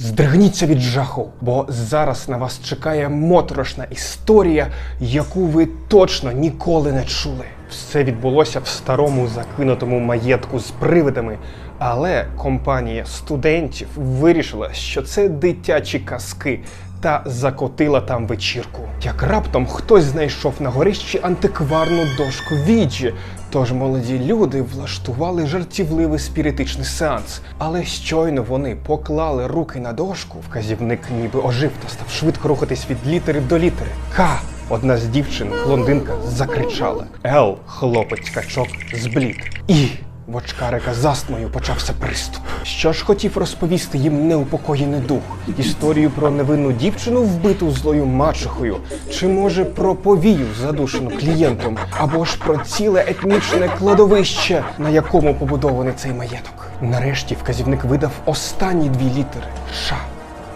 Здригніться від жаху, бо зараз на вас чекає моторошна історія, яку ви точно ніколи не чули. Все відбулося в старому закинутому маєтку з привидами, але компанія студентів вирішила, що це дитячі казки. Та закотила там вечірку. Як раптом хтось знайшов на горищі антикварну дошку віджі, Тож молоді люди влаштували жартівливий спіритичний сеанс. Але щойно вони поклали руки на дошку, вказівник ніби ожив та став швидко рухатись від літери до літери. К. Одна з дівчин, блондинка, закричала. Л. Хлопець качок зблід. І. В очкарика з почався приступ. Що ж хотів розповісти їм неупокоєний дух? Історію про невинну дівчину, вбиту злою мачехою, чи може про повію, задушену клієнтом, або ж про ціле етнічне кладовище, на якому побудований цей маєток. Нарешті вказівник видав останні дві літери Ш.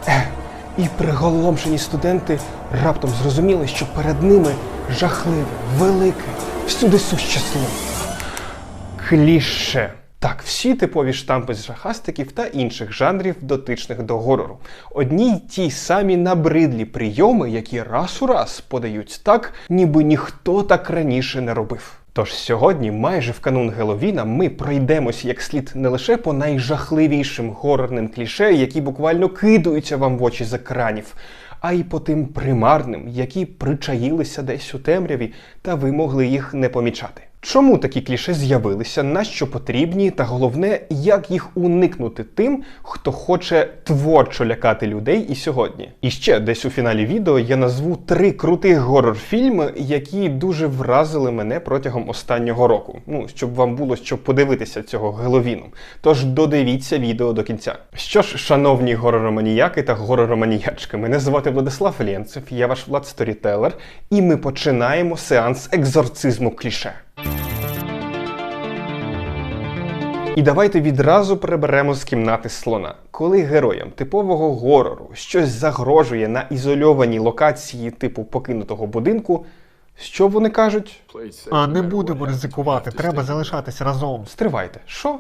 Е. І приголомшені студенти раптом зрозуміли, що перед ними жахливе, велике, всюди суще слово. Кліше. Так, всі типові штампи з жахастиків та інших жанрів, дотичних до горору. Одні й ті самі набридлі прийоми, які раз у раз подають так, ніби ніхто так раніше не робив. Тож сьогодні, майже в канун Геловіна, ми пройдемось як слід не лише по найжахливішим горорним кліше, які буквально кидаються вам в очі з екранів, а й по тим примарним, які причаїлися десь у темряві, та ви могли їх не помічати. Чому такі кліше з'явилися, на що потрібні, та головне, як їх уникнути тим, хто хоче творчо лякати людей і сьогодні. І ще десь у фіналі відео я назву три крутих горор-фільми, які дуже вразили мене протягом останнього року. Ну, щоб вам було що подивитися цього Геловіну. Тож додивіться відео до кінця. Що ж, шановні горороманіяки та горороманіячки, мене звати Владислав Лєнцев, я ваш Влад Сторітелер, і ми починаємо сеанс екзорцизму кліше. І давайте відразу приберемо з кімнати слона. Коли героям типового горору щось загрожує на ізольованій локації типу покинутого будинку, що вони кажуть? А не будемо ризикувати, треба залишатися разом. Стривайте, що?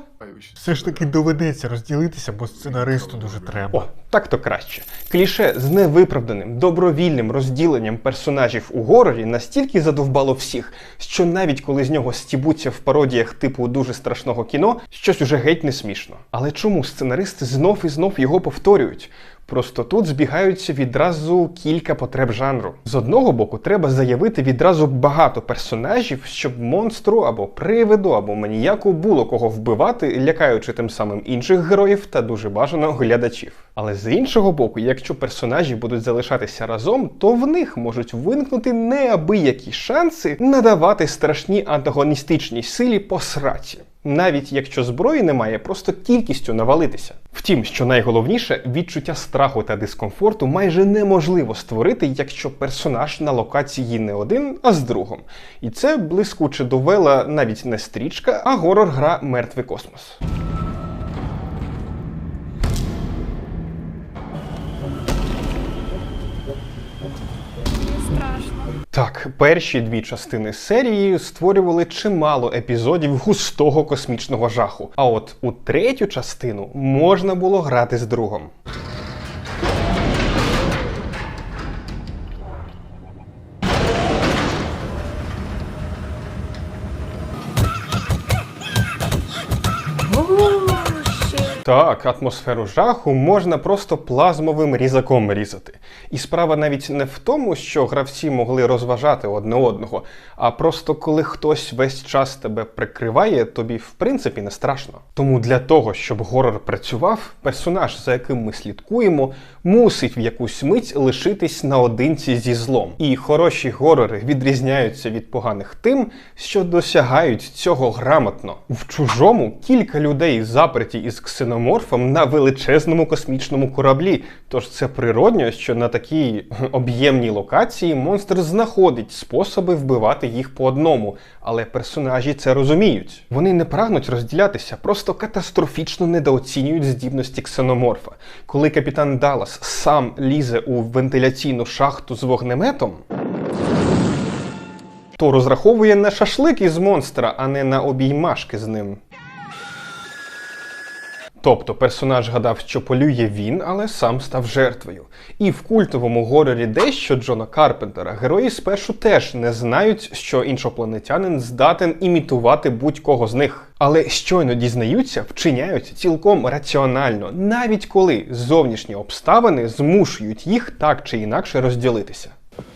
Все ж таки доведеться розділитися, бо сценаристу дуже треба. О, так то краще. Кліше з невиправданим добровільним розділенням персонажів у горорі настільки задовбало всіх, що навіть коли з нього стібуться в пародіях типу дуже страшного кіно, щось уже геть не смішно. Але чому сценаристи знов і знов його повторюють? Просто тут збігаються відразу кілька потреб жанру. З одного боку, треба заявити відразу багато персонажів, щоб монстру або привиду, або маніяку було кого вбивати, лякаючи тим самим інших героїв та дуже бажано глядачів. Але з іншого боку, якщо персонажі будуть залишатися разом, то в них можуть виникнути неабиякі шанси надавати страшній антагоністичній силі по сраці. Навіть якщо зброї немає, просто кількістю навалитися. Втім, що найголовніше, відчуття страху та дискомфорту майже неможливо створити, якщо персонаж на локації не один, а з другом. І це блискуче довела навіть не стрічка, а горор-гра Мертвий космос. Так, перші дві частини серії створювали чимало епізодів густого космічного жаху. А от у третю частину можна було грати з другом. Так, атмосферу жаху можна просто плазмовим різаком різати. І справа навіть не в тому, що гравці могли розважати одне одного, а просто коли хтось весь час тебе прикриває, тобі в принципі не страшно. Тому для того, щоб горор працював, персонаж, за яким ми слідкуємо, мусить в якусь мить лишитись наодинці зі злом. І хороші горори відрізняються від поганих тим, що досягають цього грамотно. В чужому кілька людей заперті із ксеноморфом на величезному космічному кораблі. Тож це природньо, що на такій об'ємній локації монстр знаходить способи вбивати їх по одному, але персонажі це розуміють. Вони не прагнуть розділятися, просто катастрофічно недооцінюють здібності ксеноморфа. Коли капітан Даллас сам лізе у вентиляційну шахту з вогнеметом. То розраховує на шашлик із монстра, а не на обіймашки з ним. Тобто персонаж гадав, що полює він, але сам став жертвою. І в культовому горорі дещо Джона Карпентера герої спершу теж не знають, що іншопланетянин здатен імітувати будь-кого з них. Але щойно дізнаються, вчиняють цілком раціонально, навіть коли зовнішні обставини змушують їх так чи інакше розділитися.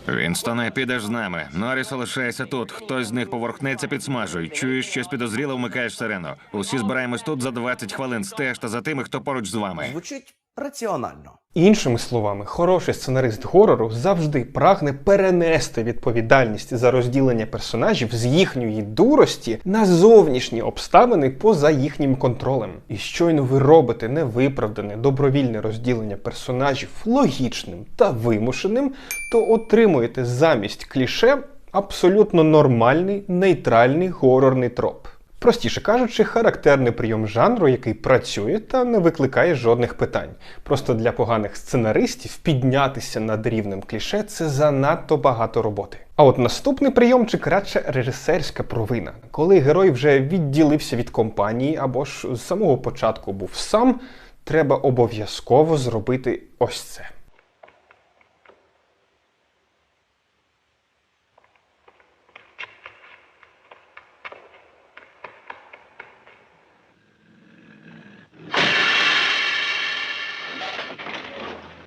Вінстоне, підеш з нами. Норріс лишайся тут. Хтось з них поверхнеться підсмажуй. Чуєш щось підозріло, вмикаєш сирену. Усі збираємось тут за 20 хвилин. Стежте за тими, хто поруч з вами. Звучить раціонально. Іншими словами, хороший сценарист горору завжди прагне перенести відповідальність за розділення персонажів з їхньої дурості на зовнішні обставини поза їхнім контролем. І щойно ви робите невиправдане добровільне розділення персонажів логічним та вимушеним, то отримуєте замість кліше абсолютно нормальний нейтральний горорний троп. Простіше кажучи, характерний прийом жанру, який працює та не викликає жодних питань. Просто для поганих сценаристів піднятися над рівнем кліше це занадто багато роботи. А от наступний прийом чи краще режисерська провина, коли герой вже відділився від компанії або ж з самого початку був сам, треба обов'язково зробити ось це.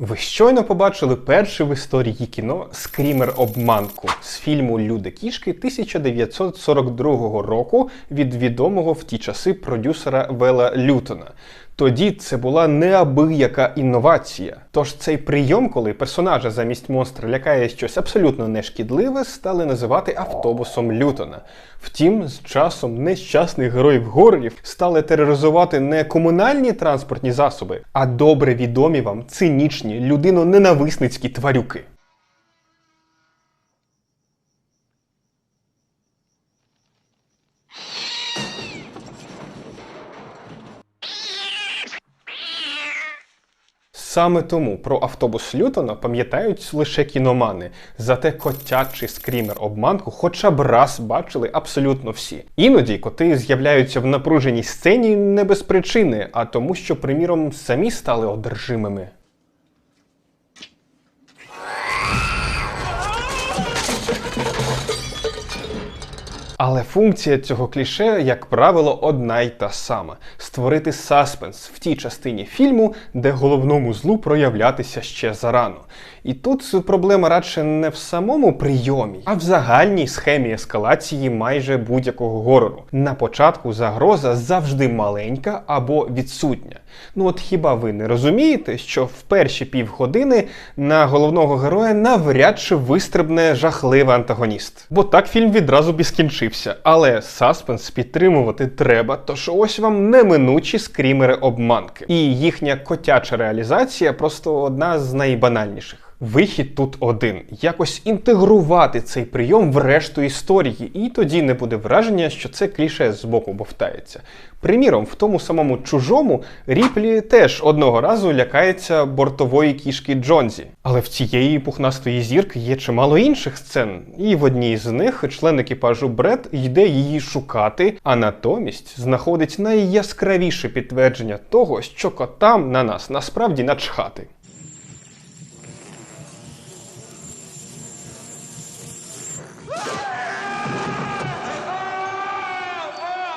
Ви щойно побачили перший в історії кіно скрімер обманку з фільму Люди кішки 1942 року від відомого в ті часи продюсера Вела Лютона. Тоді це була неабияка інновація. Тож цей прийом, коли персонажа замість монстра лякає щось абсолютно нешкідливе, стали називати автобусом Лютона. Втім, з часом нещасних героїв горорів стали тероризувати не комунальні транспортні засоби, а добре відомі вам цинічні людино-ненависницькі тварюки. Саме тому про автобус Лютона пам'ятають лише кіномани. Зате котячий скрімер обманку хоча б раз бачили абсолютно всі. Іноді коти з'являються в напруженій сцені не без причини, а тому, що, приміром, самі стали одержимими. Але функція цього кліше, як правило, одна й та сама: створити саспенс в тій частині фільму, де головному злу проявлятися ще зарано. І тут проблема радше не в самому прийомі, а в загальній схемі ескалації майже будь-якого горору. На початку загроза завжди маленька або відсутня. Ну от хіба ви не розумієте, що в перші півгодини на головного героя навряд чи вистрибне жахливий антагоніст? Бо так фільм відразу б і скінчився. Але саспенс підтримувати треба, тож ось вам неминучі скрімери обманки. І їхня котяча реалізація просто одна з найбанальніших. Вихід тут один: якось інтегрувати цей прийом в решту історії, і тоді не буде враження, що це кліше з боку бовтається. Приміром, в тому самому чужому Ріплі теж одного разу лякається бортової кішки Джонзі. Але в цієї пухнастої зірки є чимало інших сцен, і в одній з них член екіпажу Бред йде її шукати, а натомість знаходить найяскравіше підтвердження того, що котам на нас насправді начхати.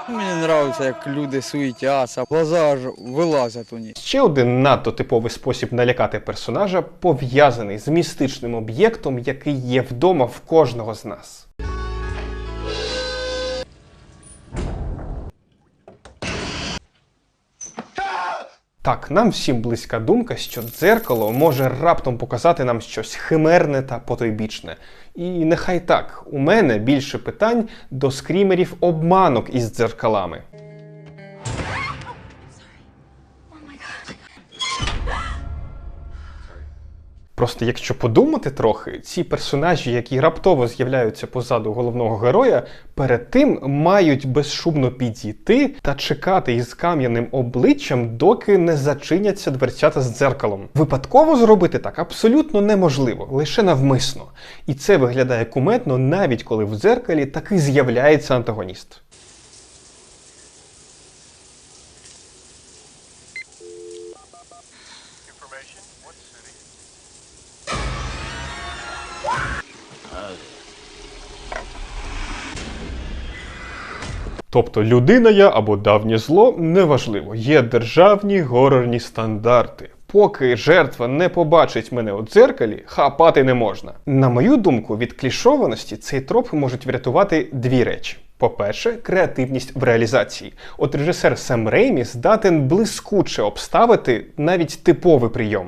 Мені подобається, як люди суетяться, глаза вилазять у них. Ще один надто типовий спосіб налякати персонажа пов'язаний з містичним об'єктом, який є вдома в кожного з нас. Так, нам всім близька думка, що дзеркало може раптом показати нам щось химерне та потойбічне. І нехай так, у мене більше питань до скрімерів обманок із дзеркалами. Просто якщо подумати трохи, ці персонажі, які раптово з'являються позаду головного героя, перед тим мають безшумно підійти та чекати із кам'яним обличчям, доки не зачиняться дверцята з дзеркалом. Випадково зробити так абсолютно неможливо, лише навмисно. І це виглядає куметно, навіть коли в дзеркалі таки з'являється антагоніст. Тобто людина я або давнє зло неважливо. Є державні горорні стандарти. Поки жертва не побачить мене у дзеркалі, хапати не можна. На мою думку, від клішованості цей троп можуть врятувати дві речі. По-перше, креативність в реалізації. От режисер Сем Реймі здатен блискуче обставити навіть типовий прийом.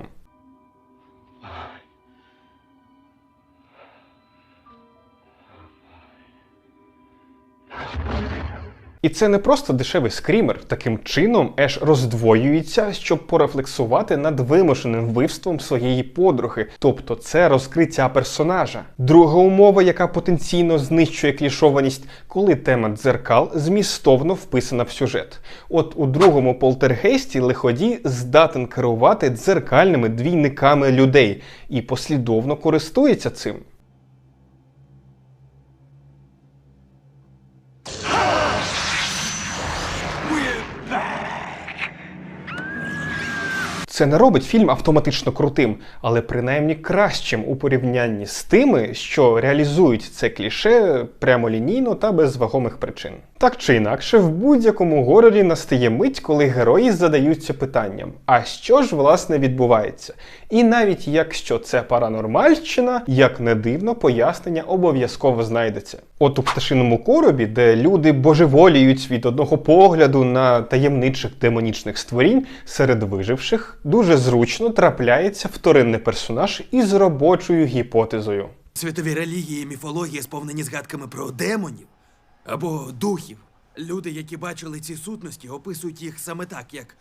І це не просто дешевий скрімер. Таким чином Еш роздвоюється, щоб порефлексувати над вимушеним вбивством своєї подруги. Тобто це розкриття персонажа. Друга умова, яка потенційно знищує клішованість, коли тема дзеркал змістовно вписана в сюжет. От у другому полтергейсті лиходій здатен керувати дзеркальними двійниками людей і послідовно користується цим. Це не робить фільм автоматично крутим, але принаймні кращим у порівнянні з тими, що реалізують це кліше прямолінійно та без вагомих причин. Так чи інакше, в будь-якому горорі настає мить, коли герої задаються питанням: а що ж власне відбувається? І навіть якщо це паранормальщина, як не дивно, пояснення обов'язково знайдеться. От у пташиному коробі, де люди божеволіють від одного погляду на таємничих демонічних створінь, серед виживших дуже зручно трапляється вторинний персонаж із робочою гіпотезою. Світові релігії і міфології сповнені згадками про демонів або духів. Люди, які бачили ці сутності, описують їх саме так, як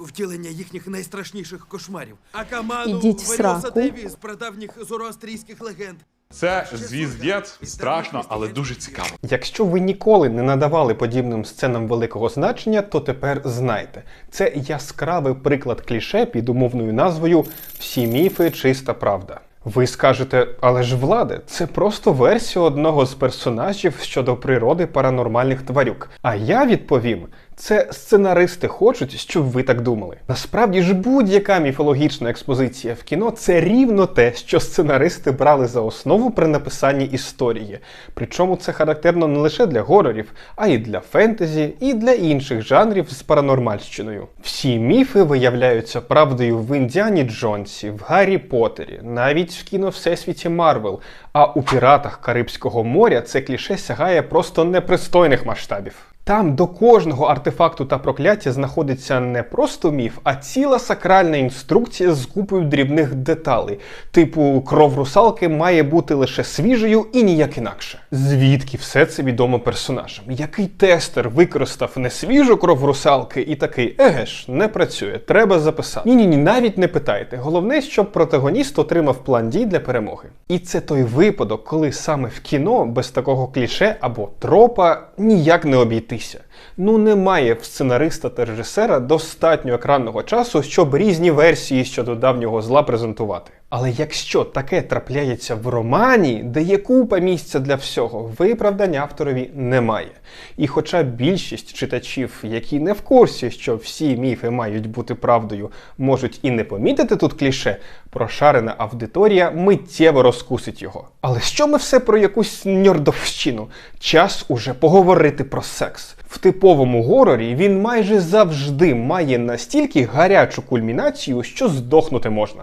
втілення їхніх найстрашніших кошмарів. А Каману Ідіть в Варіоса сраку. Деві з прадавніх зороастрійських легенд. Це звіздець страшно, але дуже цікаво. Якщо ви ніколи не надавали подібним сценам великого значення, то тепер знайте. Це яскравий приклад кліше під умовною назвою Всі міфи чиста правда. Ви скажете, але ж влади, це просто версія одного з персонажів щодо природи паранормальних тварюк. А я відповім: це сценаристи хочуть, щоб ви так думали. Насправді ж будь-яка міфологічна експозиція в кіно це рівно те, що сценаристи брали за основу при написанні історії. Причому це характерно не лише для горорів, а й для фентезі, і для інших жанрів з паранормальщиною. Всі міфи виявляються правдою в Індіані Джонсі, в Гаррі Поттері, навіть в кіно Всесвіті Марвел. А у піратах Карибського моря це кліше сягає просто непристойних масштабів. Там до кожного артефакту та прокляття знаходиться не просто міф, а ціла сакральна інструкція з купою дрібних деталей. Типу, кров русалки має бути лише свіжою і ніяк інакше. Звідки все це відомо персонажам? Який тестер використав не свіжу кров русалки і такий, еге ж, не працює, треба записати. Ні, ні, ні, навіть не питайте. Головне, щоб протагоніст отримав план дій для перемоги. І це той випадок, коли саме в кіно без такого кліше або тропа ніяк не обійтися. Ну немає в сценариста та режисера достатньо екранного часу, щоб різні версії щодо давнього зла презентувати. Але якщо таке трапляється в романі, де є купа місця для всього, виправдань авторові немає. І хоча більшість читачів, які не в курсі, що всі міфи мають бути правдою, можуть і не помітити тут кліше, прошарена аудиторія миттєво розкусить його. Але що ми все про якусь ньордовщину? Час уже поговорити про секс. В типовому горорі він майже завжди має настільки гарячу кульмінацію, що здохнути можна.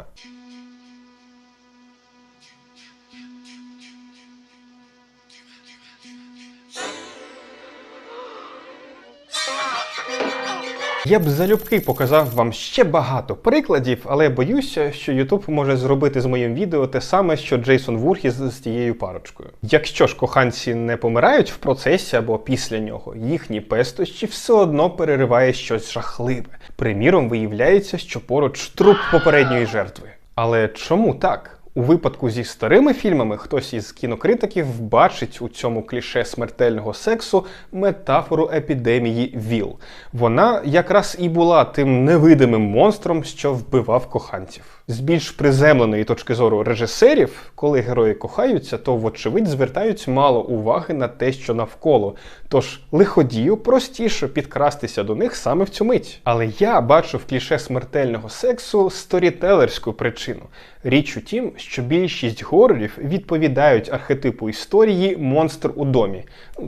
Я б залюбки показав вам ще багато прикладів, але боюся, що YouTube може зробити з моїм відео те саме, що Джейсон Вурхіс з тією парочкою. Якщо ж коханці не помирають в процесі або після нього, їхні пестощі все одно перериває щось жахливе. Приміром, виявляється, що поруч труп попередньої жертви. Але чому так? У випадку зі старими фільмами хтось із кінокритиків бачить у цьому кліше смертельного сексу метафору епідемії ВІЛ. Вона якраз і була тим невидимим монстром, що вбивав коханців. З більш приземленої точки зору режисерів, коли герої кохаються, то вочевидь звертають мало уваги на те, що навколо. Тож лиходію простіше підкрастися до них саме в цю мить. Але я бачу в кліше смертельного сексу сторітелерську причину. Річ у тім, що більшість горорів відповідають архетипу історії монстр у домі.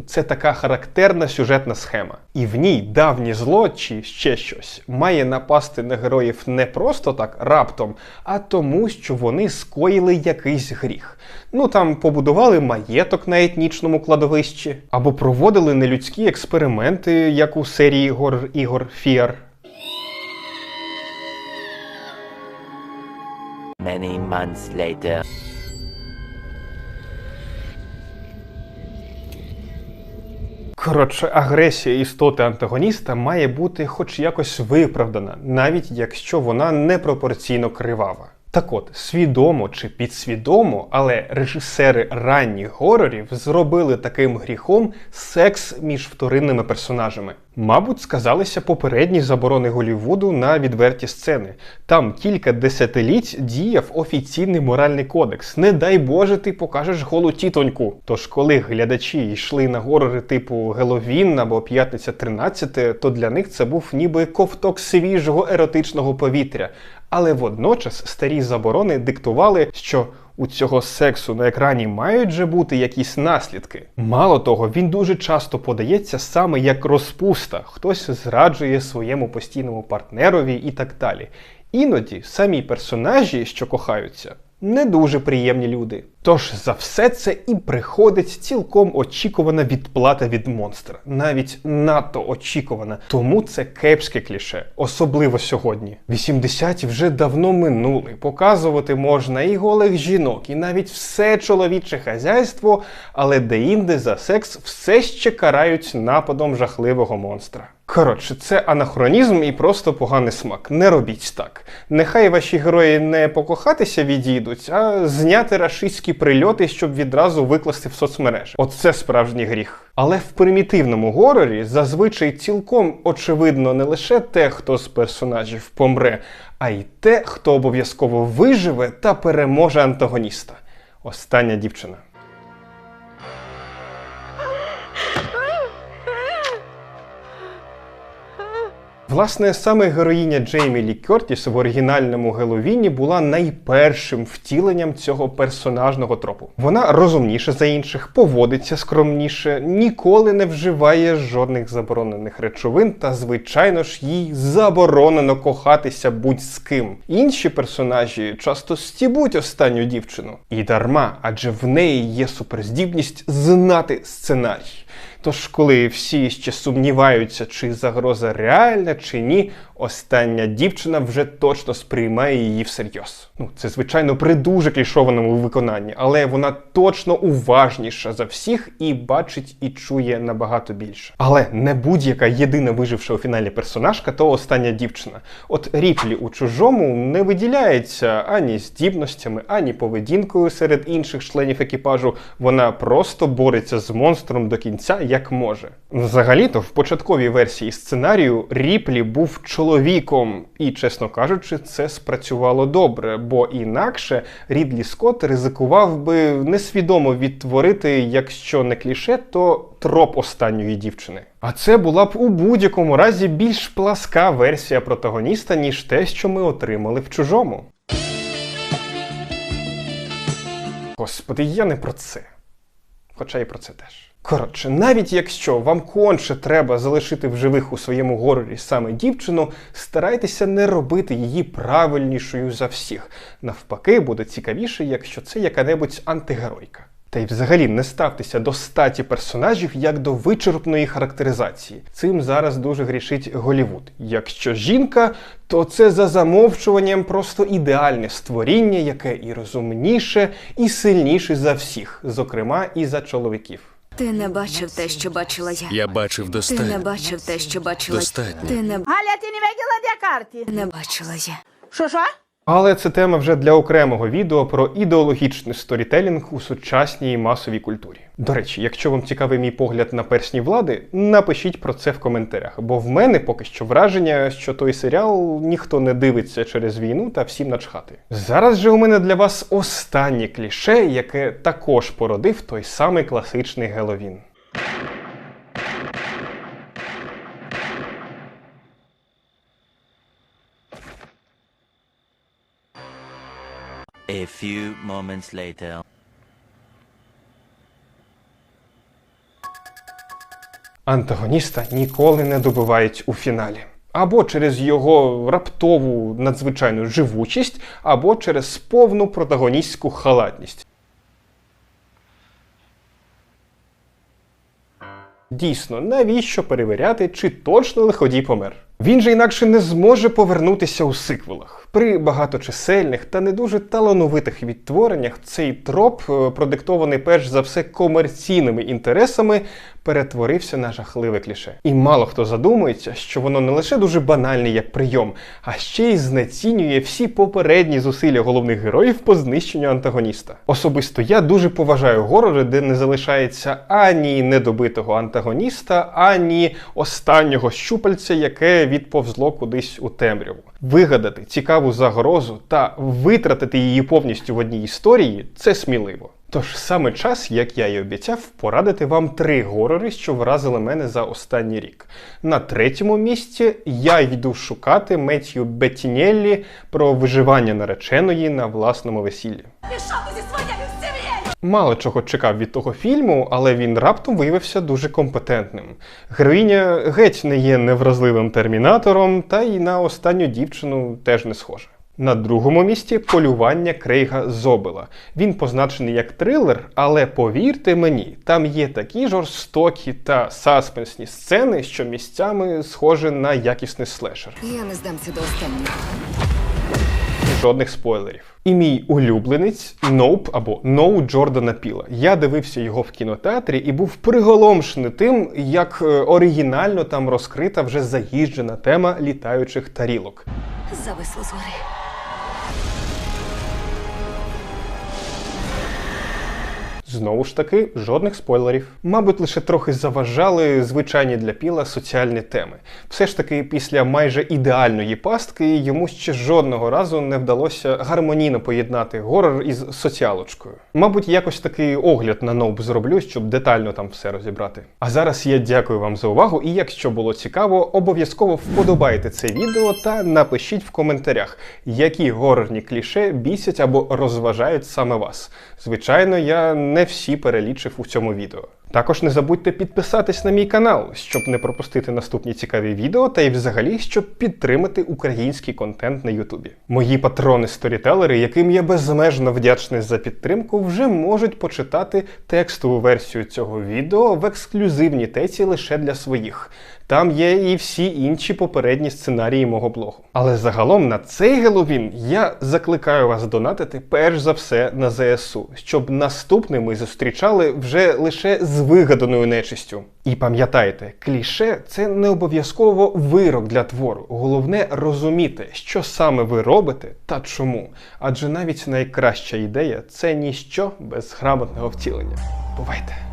Це така характерна сюжетна схема. І в ній давнє зло чи ще щось має напасти на героїв не просто так раптом, а тому, що вони скоїли якийсь гріх. Ну там побудували маєток на етнічному кладовищі, або проводили нелюдські експерименти, як у серії гор ігор Фіар. Many months later. Коротше, агресія істоти антагоніста має бути хоч якось виправдана, навіть якщо вона непропорційно кривава. Так от, свідомо чи підсвідомо, але режисери ранніх горорів зробили таким гріхом секс між вторинними персонажами. Мабуть, сказалися попередні заборони Голівуду на відверті сцени. Там кілька десятиліть діяв офіційний моральний кодекс. Не дай Боже, ти покажеш голу тітоньку. Тож, коли глядачі йшли на горори типу Геловін або П'ятниця 13, то для них це був ніби ковток свіжого еротичного повітря. Але водночас старі заборони диктували, що у цього сексу на екрані мають же бути якісь наслідки. Мало того, він дуже часто подається саме як розпуста, хтось зраджує своєму постійному партнерові і так далі. Іноді самі персонажі, що кохаються, не дуже приємні люди. Тож за все це і приходить цілком очікувана відплата від монстра, навіть надто очікувана. Тому це кепське кліше, особливо сьогодні. 80-ті вже давно минули. Показувати можна і голих жінок, і навіть все чоловіче хазяйство, але деінде за секс все ще карають нападом жахливого монстра. Коротше, це анахронізм і просто поганий смак. Не робіть так. Нехай ваші герої не покохатися відійдуть, а зняти рашистські прильоти, щоб відразу викласти в соцмережі. Оце справжній гріх. Але в примітивному горорі зазвичай цілком очевидно не лише те, хто з персонажів помре, а й те, хто обов'язково виживе та переможе антагоніста. Остання дівчина. Власне, саме героїня Джеймі Лі Кертіс в оригінальному Геловіні була найпершим втіленням цього персонажного тропу. Вона розумніша за інших, поводиться скромніше, ніколи не вживає жодних заборонених речовин, та, звичайно ж, їй заборонено кохатися будь з ким. Інші персонажі часто стібуть останню дівчину. І дарма, адже в неї є суперздібність знати сценарій. Тож, коли всі ще сумніваються, чи загроза реальна, чи ні, остання дівчина вже точно сприймає її всерйоз. Ну, це звичайно при дуже клішованому виконанні, але вона точно уважніша за всіх і бачить і чує набагато більше. Але не будь-яка єдина виживша у фіналі персонажка, то остання дівчина. От Ріплі у чужому не виділяється ані здібностями, ані поведінкою серед інших членів екіпажу. Вона просто бореться з монстром до кінця як може. Взагалі-то в початковій версії сценарію Ріплі був чоловіком, і, чесно кажучи, це спрацювало добре, бо інакше Рідлі Скотт ризикував би несвідомо відтворити, якщо не кліше, то троп останньої дівчини. А це була б у будь-якому разі більш пласка версія протагоніста, ніж те, що ми отримали в чужому. Господи, я не про це. Хоча і про це теж. Коротше, навіть якщо вам конче треба залишити в живих у своєму горорі саме дівчину, старайтеся не робити її правильнішою за всіх. Навпаки, буде цікавіше, якщо це яка-небудь антигеройка. Та й взагалі не ставтеся до статі персонажів як до вичерпної характеризації. Цим зараз дуже грішить Голівуд. Якщо жінка, то це за замовчуванням просто ідеальне створіння, яке і розумніше, і сильніше за всіх, зокрема і за чоловіків. Ти не бачив те, що бачила я. Я бачив Ти не бачив те, що бачила. Достатньо. Ти не, Галя, ти не бачила де карти? не бачила я. Що, що? Але це тема вже для окремого відео про ідеологічний сторітелінг у сучасній масовій культурі. До речі, якщо вам цікавий мій погляд на персні влади, напишіть про це в коментарях, бо в мене поки що враження, що той серіал ніхто не дивиться через війну та всім начхати. Зараз же у мене для вас останнє кліше, яке також породив той самий класичний Геловін. A few moments later. Антагоніста ніколи не добивають у фіналі. Або через його раптову надзвичайну живучість, або через повну протагоністську халатність. Дійсно, навіщо перевіряти, чи точно лиходій помер? Він же інакше не зможе повернутися у сиквелах. При багаточисельних та не дуже талановитих відтвореннях цей троп, е, продиктований перш за все комерційними інтересами, перетворився на жахливе кліше. І мало хто задумується, що воно не лише дуже банальне як прийом, а ще й знецінює всі попередні зусилля головних героїв по знищенню антагоніста. Особисто я дуже поважаю горори, де не залишається ані недобитого антагоніста, ані останнього щупальця, яке відповзло кудись у темряву. Вигадати цікаву загрозу та витратити її повністю в одній історії це сміливо. Тож саме час, як я й обіцяв, порадити вам три горори, що вразили мене за останній рік. На третьому місці я йду шукати Меттью Беттінеллі про виживання нареченої на власному весіллі. Мало чого чекав від того фільму, але він раптом виявився дуже компетентним. Героїня геть не є невразливим термінатором, та й на останню дівчину теж не схожа. На другому місці полювання Крейга Зобела. Він позначений як трилер, але повірте мені, там є такі жорстокі та саспенсні сцени, що місцями схожі на якісний слешер. Я не здамся до останнього. Жодних спойлерів. І мій улюбленець Ноуп або Ноу Джордана Піла. Я дивився його в кінотеатрі і був приголомшений тим, як е, оригінально там розкрита вже заїжджена тема літаючих тарілок. Зависло згори. Знову ж таки, жодних спойлерів. Мабуть, лише трохи заважали звичайні для піла соціальні теми. Все ж таки, після майже ідеальної пастки йому ще жодного разу не вдалося гармонійно поєднати горор із соціалочкою. Мабуть, якось такий огляд на ноуб зроблю, щоб детально там все розібрати. А зараз я дякую вам за увагу, і якщо було цікаво, обов'язково вподобайте це відео та напишіть в коментарях, які горорні кліше бісять або розважають саме вас. Звичайно, я не всі перелічив у цьому відео. Також не забудьте підписатись на мій канал, щоб не пропустити наступні цікаві відео, та й взагалі, щоб підтримати український контент на Ютубі. Мої патрони-сторітелери, яким я безмежно вдячний за підтримку, вже можуть почитати текстову версію цього відео в ексклюзивній теці лише для своїх. Там є і всі інші попередні сценарії мого блогу. Але загалом на цей Геловін я закликаю вас донатити перш за все на ЗСУ, щоб наступним ми зустрічали вже лише з вигаданою нечистю. І пам'ятайте, кліше це не обов'язково вирок для твору. Головне розуміти, що саме ви робите та чому. Адже навіть найкраща ідея це ніщо без грамотного втілення. Бувайте!